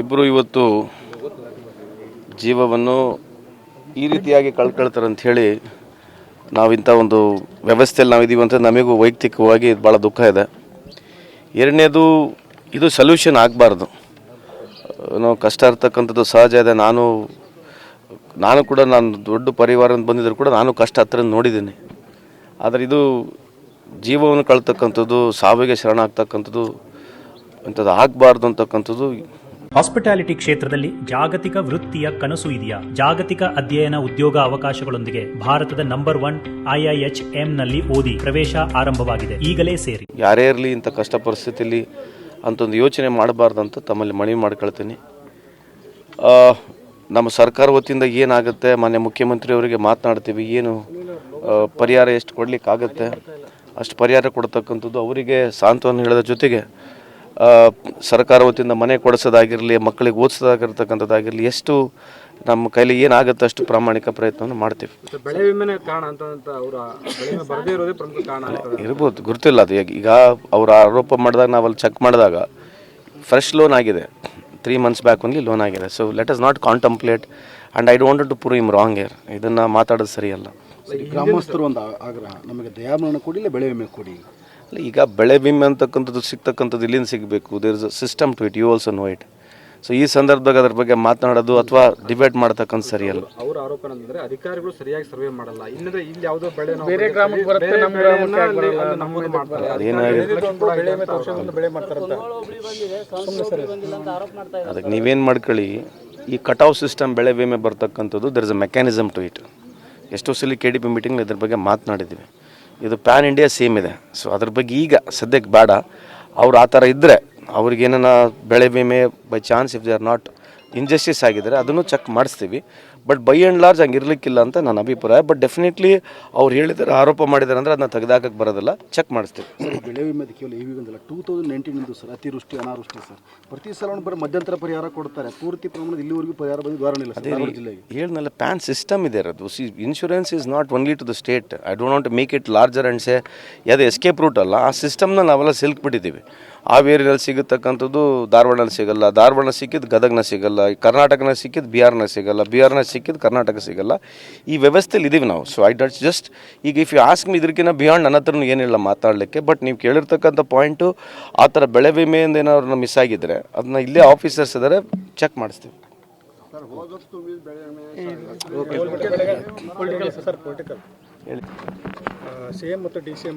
ಇಬ್ಬರು ಇವತ್ತು ಜೀವವನ್ನು ಈ ರೀತಿಯಾಗಿ ಕಳ್ಕೊಳ್ತಾರೆ ಅಂತ ಹೇಳಿ ಇಂಥ ಒಂದು ವ್ಯವಸ್ಥೆಯಲ್ಲಿ ನಾವಿದ್ದೀವಿ ಅಂತ ನಮಗೂ ವೈಯಕ್ತಿಕವಾಗಿ ಭಾಳ ದುಃಖ ಇದೆ. ಎರಡನೇದು, ಇದು ಸೊಲ್ಯೂಷನ್ ಆಗಬಾರ್ದು. ನಾವು ಕಷ್ಟ ಇರ್ತಕ್ಕಂಥದ್ದು ಸಹಜ ಇದೆ. ನಾನು ನಾನು ಕೂಡ ನಾನು ದೊಡ್ಡ ಪರಿವಾರ ಅಂತ ಬಂದಿದ್ರು ಕೂಡ ನಾನು ಕಷ್ಟ ಹತ್ರ ನೋಡಿದ್ದೀನಿ. ಆದರೆ ಇದು ಜೀವವನ್ನು ಕಳ್ತಕ್ಕಂಥದ್ದು, ಸಾವಿಗೆ ಶರಣ ಆಗ್ತಕ್ಕಂಥದ್ದು ಇಂಥದ್ದು ಆಗಬಾರ್ದು ಅಂತಕ್ಕಂಥದ್ದು ಹಾಸ್ಪಿಟಾಲಿಟಿ ಕ್ಷೇತ್ರದಲ್ಲಿ ಜಾಗತಿಕ ವೃತ್ತಿಯ ಕನಸು ಇದೆಯಾ? ಜಾಗತಿಕ ಅಧ್ಯಯನ ಉದ್ಯೋಗ ಅವಕಾಶಗಳೊಂದಿಗೆ ಭಾರತದ ನಂಬರ್ ಒನ್ ಐಐಎಚ್ನಲ್ಲಿ ಓದಿ ಪ್ರವೇಶ ಆರಂಭವಾಗಿದೆ. ಈಗಲೇ ಸೇರಿ. ಯಾರೇ ಇರಲಿ ಇಂಥ ಕಷ್ಟ ಪರಿಸ್ಥಿತಿಯಲ್ಲಿ ಅಂತೊಂದು ಯೋಚನೆ ಮಾಡಬಾರ್ದು ಅಂತ ತಮ್ಮಲ್ಲಿ ಮನವಿ ಮಾಡ್ಕೊಳ್ತೀನಿ. ನಮ್ಮ ಸರ್ಕಾರ ವತಿಯಿಂದ ಏನಾಗುತ್ತೆ? ಮಾನ್ಯ ಮುಖ್ಯಮಂತ್ರಿಯವರಿಗೆ ಮಾತನಾಡ್ತೀವಿ. ಏನು ಪರಿಹಾರ ಎಷ್ಟು ಕೊಡಲಿಕ್ಕಾಗತ್ತೆ? ಅಷ್ಟು ಪರಿಹಾರ ಕೊಡ್ತಕ್ಕಂಥದ್ದು ಅವರಿಗೆ ಸಾಂತ್ವನ ಹೇಳೋದ್ರ ಜೊತೆಗೆ ಸರ್ಕಾರ ವತಿಯಿಂದ ಮನೆ ಕೊಡಿಸೋದಾಗಿರಲಿ ಮಕ್ಕಳಿಗೆ ಓದಿಸೋದಾಗಿರ್ತಕ್ಕಂಥದ್ದಾಗಿರಲಿ ಎಷ್ಟು ನಮ್ಮ ಕೈಲಿ ಏನಾಗುತ್ತೆ ಅಷ್ಟು ಪ್ರಾಮಾಣಿಕ ಪ್ರಯತ್ನವನ್ನು ಮಾಡ್ತೀವಿ. ಬೆಳೆ ವಿಮೆನೇ ಕಾರಣ ಅಂತ ಅವರ ಪ್ರಮುಖ ಕಾರಣ ಇರ್ಬೋದು ಗೊತ್ತಿಲ್ಲ ಅದು ಈಗ- ಅವರು ಅವ್ರು ಆರೋಪ ಮಾಡಿದಾಗ ನಾವು ಅಲ್ಲಿ ಚೆಕ್ ಮಾಡಿದಾಗ ಫ್ರೆಶ್ ಲೋನ್ ಆಗಿದೆ. ತ್ರೀ ಮಂತ್ಸ್ ಬ್ಯಾಕ್ ಒಂದು ಲೋನ್ ಆಗಿದೆ. So let is not contemplate and I don't to prove him wrong air ಇದನ್ನು ಮಾತಾಡೋದು ಸರಿಯಲ್ಲ. ಸರಿ ಗ್ರಾಮಸ್ಥರು ಒಂದು ಆಗ್ರಹ. ನಮಗೆ ದಯಾಮರಣ ಕೊಡಿ ಇಲ್ಲ ಬೆಳೆ ವಿಮೆ ಕೊಡಿ? ಅಲ್ಲ, ಈಗ ಬೆಳೆ ವಿಮೆ ಅಂತಕ್ಕಂಥದ್ದು ಸಿಗ್ತಕ್ಕಂಥದ್ದು ಇಲ್ಲಿಂದ ಸಿಗಬೇಕು. There is a system to it you also know it so ಈ ಸಂದರ್ಭದಾಗ ಅದ್ರ ಬಗ್ಗೆ ಮಾತನಾಡೋದು ಅಥವಾ ಡಿಬೇಟ್ ಮಾಡ್ತಕ್ಕಂಥ ಸರಿಯಲ್ಲ ಅವ್ರ ಆರೋಪ ಏನಂದ್ರೆ ಅಧಿಕಾರಿಗಳು ಸರಿಯಾಗಿ ಸರ್ವೆ ಮಾಡಲ್ಲ. ಇಲ್ಲದ್ರೆ ಇಲ್ಲಿ ಯಾವುದೋ ಬೆಳೆ ಬೇರೆ ಗ್ರಾಮಕ್ಕೆ ಬರುತ್ತೆ ನಮ್ಮ ಗ್ರಾಮಕ್ಕೆ ನಮೂದು ಮಾಡ್ತಾರೆ. ಅದೇನಾಗಿದೆ ಬೆಳೆ ಮಾಡ್ತಾರಂತ ಅದಕ್ಕೆ ನೀವೇನು ಮಾಡ್ಕೊಳ್ಳಿ ಈ ಕಟಾವ್ ಸಿಸ್ಟಮ್ ಬೆಳೆ ವಿಮೆ ಬರ್ತಕ್ಕಂಥದ್ದು there is a mechanism to it ಎಷ್ಟೋ ಸಲ ಕೆ ಡಿ ಪಿ ಮೀಟಿಂಗ್ ಇದ್ರ ಬಗ್ಗೆ ಮಾತನಾಡಿದ್ದೀವಿ. ಇದು ಪ್ಯಾನ್ ಇಂಡಿಯಾ ಸೇಮ್ ಇದೆ. ಸೊ ಅದ್ರ ಬಗ್ಗೆ ಈಗ ಸದ್ಯಕ್ಕೆ ಬೇಡ. ಅವ್ರು ಆ ಥರ ಇದ್ದರೆ ಅವ್ರಿಗೇನ ಬೆಳೆ ವಿಮೆ by chance if they are not injustice ಆಗಿದ್ದಾರೆ ಅದನ್ನು ಚೆಕ್ ಮಾಡಿಸ್ತೀವಿ. ಬಟ್ ಬೈ ಆ್ಯಂಡ್ ಲಾರ್ಜ್ ಹಂಗೆ ಇರಲಿಕ್ಕಿಲ್ಲ ಅಂತ ನನ್ನ ಅಭಿಪ್ರಾಯ. ಬಟ್ ಡೆಫಿನೆಟ್ಲಿ ಅವ್ರು ಹೇಳಿದ್ದಾರೆ ಆರೋಪ ಮಾಡಿದ್ದಾರೆ ಅಂದರೆ ಅದನ್ನ ತೆಗೆದಾಕಕ್ಕೆ ಬರೋದಿಲ್ಲ. ಚೆಕ್ ಮಾಡಿಸ್ತೀವಿ. ಬೆಳೆ ವಿಮೆ ಕೇವಲ ಈ ಒಂದಲ್ಲ ಟೂ ತೌಸಂಡ್ ನೈನ್ಟೀನಿಂದು ಸರ್ ಅತಿವೃಷ್ಟಿ ಅನಾವೃಷ್ಟಿ ಸರ್. ಪ್ರತಿ ಸಲ ಒಂದು ಬರೀ ಮಧ್ಯಂತರ ಪರಿಹಾರ ಕೊಡ್ತಾರೆ. ಪೂರ್ತಿ ಪ್ರಮಾಣದ ಇಲ್ಲಿವರೆಗೂ ಪರಿಹಾರ ಬಂದು ಇಲ್ಲ ಧಾರವಾಡ ಜಿಲ್ಲೆಗೆ. ಹೇಳಿದ್ನಲ್ಲ ಪ್ಯಾನ್ ಸಿಸ್ಟಮ್ ಇದೆ ಅದು see insurance is not only to the state I don't want make it larger and say ಯಾವುದು ಎಸ್ಕೇಪ್ ರೂಟ್ ಅಲ್ಲ ಆ ಸಿಸ್ಟಮ್ನ ನಾವೆಲ್ಲ ಸಿಲ್ಕ್ ಬಿಟ್ಟಿದ್ದೀವಿ. ಹಾವೇರಿನಲ್ಲಿ ಸಿಗತಕ್ಕಂಥದ್ದು ಧಾರವಾಡನಲ್ಲಿ ಸಿಗಲ್ಲ. ಧಾರವಾಡನ ಸಿಕ್ಕಿದ್ದು ಗದಗ್ನ ಸಿಗಲ್ಲ. ಕರ್ನಾಟಕನ ಸಿಕ್ಕಿದ್ದು ಬಿಹಾರ್ನ ಸಿಗಲ್ಲ. ಬಿಹಾರ್ನ ಸಿಕ್ಕಿದ್ದು ಕರ್ನಾಟಕ ಸಿಗಲ್ಲ. ಈ ವ್ಯವಸ್ಥೆಲಿ ಇದೀವಿ ನಾವು. ಸೊ ಐ ಡಾಟ್ಸ್ ಜಸ್ಟ್ ಈಗ ಇಫ್ ಯು ಆಸ್ಕ್ ಮಿ ಇದಕ್ಕಿಂತ ಬಿಯಾಂಡ್ ನನ್ನ ಹತ್ರನೂ ಏನಿಲ್ಲ ಮಾತಾಡಲಿಕ್ಕೆ ಬಟ್ ನೀವು ಕೇಳಿರ್ತಕ್ಕಂಥ ಪಾಯಿಂಟು ಆ ಥರ ಬೆಳೆ ವಿಮೆಯಿಂದ ಏನಾದ್ರು ಮಿಸ್ ಆಗಿದ್ದರೆ ಅದನ್ನ ಇಲ್ಲೇ ಆಫೀಸರ್ಸ್ ಇದ್ದಾರೆ ಚೆಕ್ ಮಾಡಿಸ್ತೀವಿ. ಸಿ ಎಂ ಮತ್ತು ಡಿ ಸಿ ಎಂ